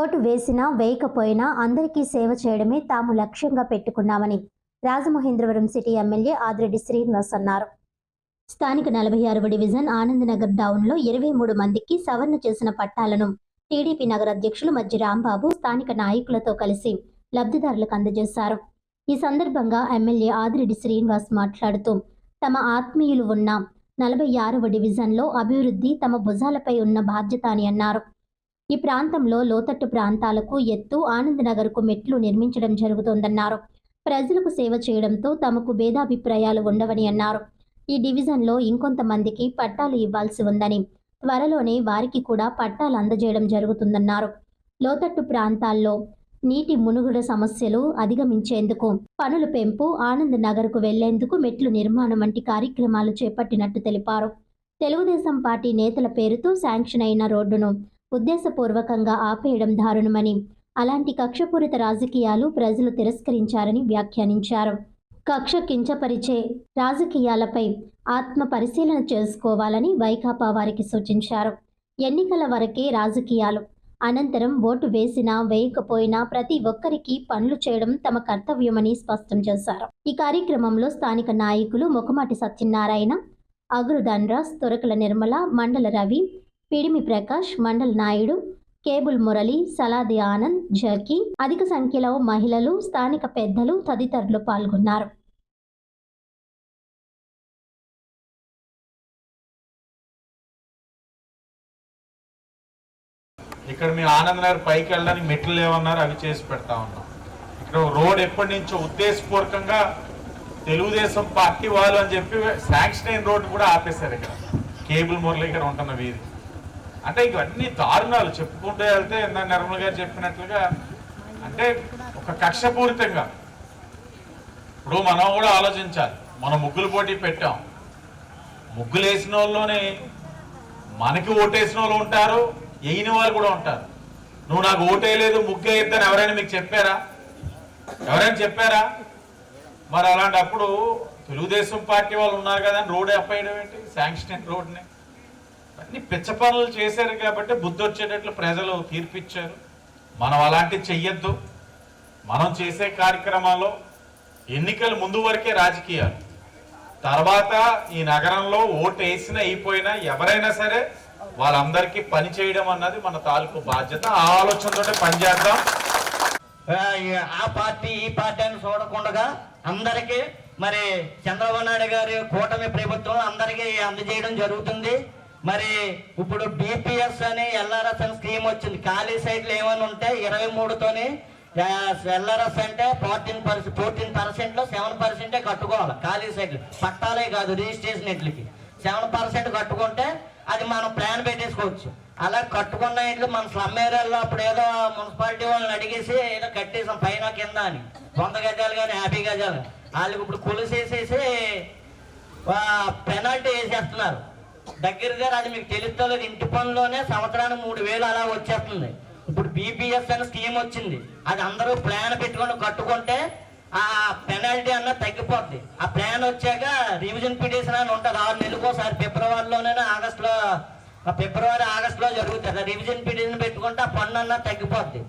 Vote వేసినా వేయకపోయినా అందరికీ సేవ చేయడమే తాము లక్ష్యంగా పెట్టుకున్నామని రాజమహేంద్రవరం సిటీ ఎమ్మెల్యే ఆదిరెడ్డి శ్రీనివాస్ అన్నారు. స్థానిక నలభై ఆరవ డివిజన్ ఆనందనగర్ టౌన్లో ఇరవై మూడు మందికి సవరణ చేసిన పట్టాలను టీడీపీ నగర అధ్యక్షులు మధ్య రాంబాబు స్థానిక నాయకులతో కలిసి లబ్ధిదారులకు అందజేశారు. ఈ సందర్భంగా ఎమ్మెల్యే ఆదిరెడ్డి శ్రీనివాస్ మాట్లాడుతూ తమ ఆత్మీయులు ఉన్న నలభై ఆరవ డివిజన్లో అభివృద్ధి తమ భుజాలపై ఉన్న బాధ్యత అని అన్నారు. ఈ ప్రాంతంలో లోతట్టు ప్రాంతాలకు ఎత్తు ఆనందనగర్కు మెట్లు నిర్మించడం జరుగుతోందన్నారు. ప్రజలకు సేవ చేయడంతో తమకు భేదాభిప్రాయాలు ఉండవని అన్నారు. ఈ డివిజన్లో ఇంకొంతమందికి పట్టాలు ఇవ్వాల్సి ఉందని త్వరలోనే వారికి కూడా పట్టాలు అందజేయడం జరుగుతుందన్నారు. లోతట్టు ప్రాంతాల్లో నీటి మునుగుడ సమస్యలు అధిగమించేందుకు పనుల పెంపు ఆనంద్ నగర్కు వెళ్ళేందుకు మెట్లు నిర్మాణం వంటి కార్యక్రమాలు చేపట్టినట్టు తెలిపారు. తెలుగుదేశం పార్టీ నేతల పేరుతో శాంక్షన్ అయిన రోడ్డును ఉద్దేశపూర్వకంగా ఆపేయడం దారుణమని అలాంటి కక్షపూరిత రాజకీయాలు ప్రజలు తిరస్కరించారని వ్యాఖ్యానించారు. కక్ష కించపరిచే రాజకీయాలపై ఆత్మ పరిశీలన చేసుకోవాలని వైకాపా వారికి సూచించారు. ఎన్నికల వరకే రాజకీయాలు. అనంతరం ఓటు వేసినా వేయకపోయినా ప్రతి ఒక్కరికి పనులు చేయడం తమ కర్తవ్యమని స్పష్టం చేశారు. ఈ కార్యక్రమంలో స్థానిక నాయకులు ముఖమాటి సత్యనారాయణ అగ్రుధన్రాజ్ తొరకల నిర్మల మండల రవి పిడిమి ప్రకాష్ మండల్ నాయుడు కేబుల్ మురళి సలాది ఆనంద్ జర్కీ. అధిక సంఖ్యలో మహిళలు స్థానిక పెద్దలు తదితరులు పాల్గొన్నారు. ఇక్కడ మేము ఆనంద్ నగర్ పైకి వెళ్ళడానికి మెట్లు లేవన్నారు అవి చేసి పెడతా ఉన్నాం. ఇక్కడ రోడ్ ఎప్పటి నుంచో ఉద్దేశపూర్వకంగా తెలుగుదేశం పార్టీ వాళ్ళు అని చెప్పి శాంక్షన్ అయిన రోడ్డు కూడా ఆపేశారు ఇక్కడ. కేబుల్ మురళి ఇక్కడ ఉంటున్న వీధి. అంటే ఇవన్నీ దారుణాలు. చెప్పుకుంటూ వెళ్తే ఇందాక నిర్మల్ గారు చెప్పినట్లుగా అంటే ఒక కక్షపూరితంగా ఇప్పుడు మనం కూడా ఆలోచించాలి. మనం ముగ్గులు పోటీ పెట్టాం. ముగ్గులు వేసిన వాళ్ళలోనే మనకి ఓటేసిన వాళ్ళు ఉంటారు వేయని వాళ్ళు కూడా ఉంటారు. నువ్వు నాకు ఓటేయలేదు ముగ్గు వేయద్దని ఎవరైనా మీకు చెప్పారా? ఎవరైనా చెప్పారా? మరి అలాంటప్పుడు తెలుగుదేశం పార్టీ వాళ్ళు ఉన్నారు కదా అని రోడ్ అప్పేయడం ఏంటి? శాంక్షన్ రోడ్ని. అన్ని పిచ్చ పనులు చేశారు కాబట్టి బుద్ధి వచ్చేటట్లు ప్రజలు తీర్పిచ్చారు. మనం అలాంటివి చెయ్యొద్దు. మనం చేసే కార్యక్రమాల్లో ఎన్నికలు ముందు వరకే రాజకీయాలు. తర్వాత ఈ నగరంలో ఓటు వేసినా అయిపోయినా ఎవరైనా సరే వాళ్ళందరికీ పని చేయడం అన్నది మన తాలూకు బాధ్యత. ఆ ఆలోచనతోనే పనిచేద్దాం ఆ పార్టీ ఈ పార్టీ అని చూడకుండా అందరికీ మరి చంద్రబాబు నాయుడు గారి కూటమి ప్రభుత్వం అందరికీ అందజేయడం జరుగుతుంది. మరి ఇప్పుడు బీపీఎస్ అని ఎల్ఆర్ఎస్ అని స్కీమ్ వచ్చింది. ఖాళీ సైట్లు ఏమైనా ఉంటే ఇరవై మూడుతోని ఎల్ఆర్ఎస్ అంటే ఫోర్టీన్ పర్సెంట్ ఫోర్టీన్ పర్సెంట్లో సెవెన్ పర్సెంటే కట్టుకోవాలి. ఖాళీ సైట్లు పట్టాలే కాదు రిజిస్ట్రేషన్ ఇట్లకి. సెవెన్ పర్సెంట్ కట్టుకుంటే అది మనం ప్లాన్ పెట్టేసుకోవచ్చు. అలా కట్టుకున్న ఇంట్లో మన స్లమ్ ఏరియాలో అప్పుడు ఏదో మున్సిపాలిటీ వాళ్ళని అడిగేసి ఏదో కట్టేసాం పైన కింద అని. వంద గజాలు కానీ యాభై గజాలు. వాళ్ళకి ఇప్పుడు కొలుసేసేసి పెనాల్టీ వేసేస్తున్నారు. దగ్గర దగ్గర అది మీకు తెలుస్తలేదు ఇంటి పనిలోనే సంవత్సరానికి మూడు వేలు అలా వచ్చేస్తుంది. ఇప్పుడు బీపీఎస్ అనే స్కీమ్ వచ్చింది. అది అందరూ ప్లాన్ పెట్టుకొని కట్టుకుంటే ఆ పెనాల్టీ అన్న తగ్గిపోద్ది. ఆ ప్లాన్ వచ్చాక రివిజన్ పిటిషన్ అని ఉంటుంది. ఆరు నెలలకోసారి ఫిబ్రవరిలోనే ఆగస్టులో ఆ ఫిబ్రవరి ఆగస్టులో జరుగుతుంది రివిజన్ పిటిషన్ పెట్టుకుంటే ఆ పన్ను అన్న తగ్గిపోద్ది.